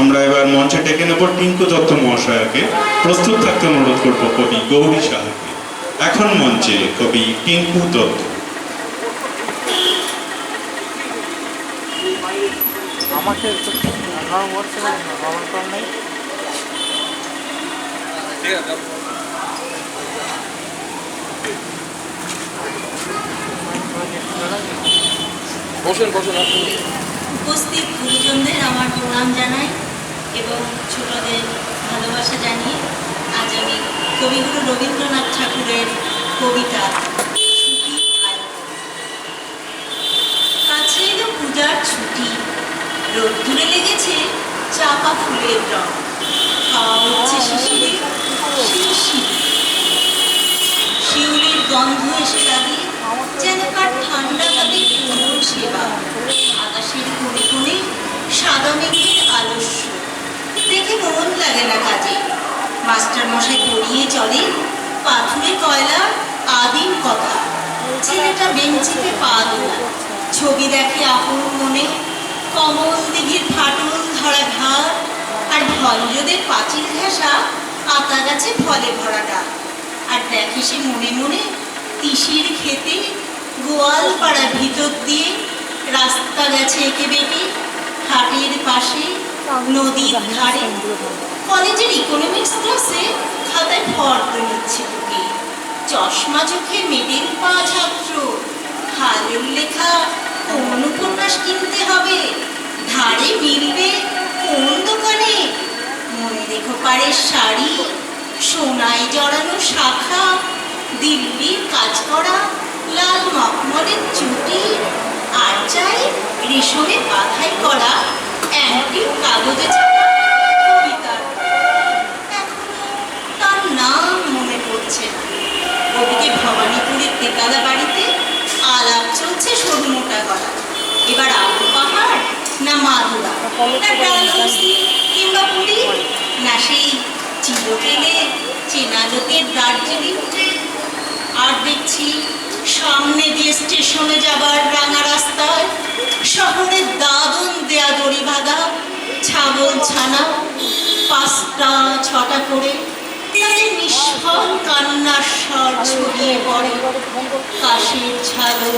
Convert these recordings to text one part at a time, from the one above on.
আমরা এবার মঞ্চে ডেকে নেব টিঙ্কু দত্ত মহাশয়কে। প্রস্তুত থাকতে অনুরোধ করব কবি গৌরী সাহাকে। এখন মঞ্চে কবি টিঙ্কু দত্ত। আমাকে বসুন বসুন উপস্থিত গুরুজনদের আমার প্রণাম জানাই এবং ছোটদের ভালোবাসা জানিয়ে আজ আমি কবিগুরু রবীন্দ্রনাথ ঠাকুরের কবিতা কাছে এলো পূজার ছুটি রোদ্দুরে লেগেছে চাপা ফুলের রং। খাওয়া শিশির শিউলির গন্ধ এসে লাগে মন লাগে না কাজে। মাস্টার মশাই পড়িয়ে চলে, পাথুরে কয়লা আদিম কথা। ছেলেটা বেঞ্চিতে পা ছবি দেখে আপন মনে কমল দিঘির ফাটল ধরা ঘাট আর ভঞ্জদের পাঁচিল ঘেঁষা আতা গাছে ফলে ভরাটা। আর দেখে সে মনে মনে তিসির খেতে গোয়াল পাড়ার ভিতর দিয়ে রাস্তা গেছে এঁকে বেঁকে হাটের পাশে নদীর ধারে কলেজের ইকোনমিক্স ক্লাসে খাতায় ফর্দ নিচ্ছে তোকে চশমা চোখে মেডেল পাওয়া ছাত্র হালের লেখা কোন উপন্যাস কিনতে হবে? ধারে মিলবে কোন দোকানে? মনে রেখো পাড়ের শাড়ি, সোনায় জড়ানো শাখা, দিল্লির কাজ করা, লাল মখমলের চুটি, আর চাই রেশমে বাধাই করা। অ্যান্টিক কাগজে ছাপা কবিতা তার নাম মনে পড়ছে না। ওদিকে ভবানীপুরের তেকালা বাড়িতে আলাপ চলছে সরু মোটা গলা। এবার আবু পাহাড় না মাদুরা? না ডালহৌসি কিংবা পুরী? না সেই চিরকেলে চেনা লোকের দার্জিলিং আর দেখছি সামনে দিয়ে স্টেশনে যাবার রাঙা রাস্তায় শহরের ছানা পাঁচটা, ছটা করে। তাদের নিষ্ফল কান্নার স্বর ছড়িয়ে পড়ে। কাশের ছাগল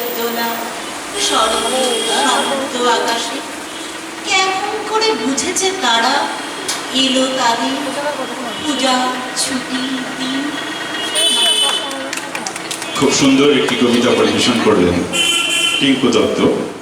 শান্ত আকাশে। কেমন করে বুঝেছে তারা? এলো তাদের পূজা ছুটি দিন। খুব সুন্দর একটি কবিতা পরিবেশন করলেন টিঙ্কু দত্ত।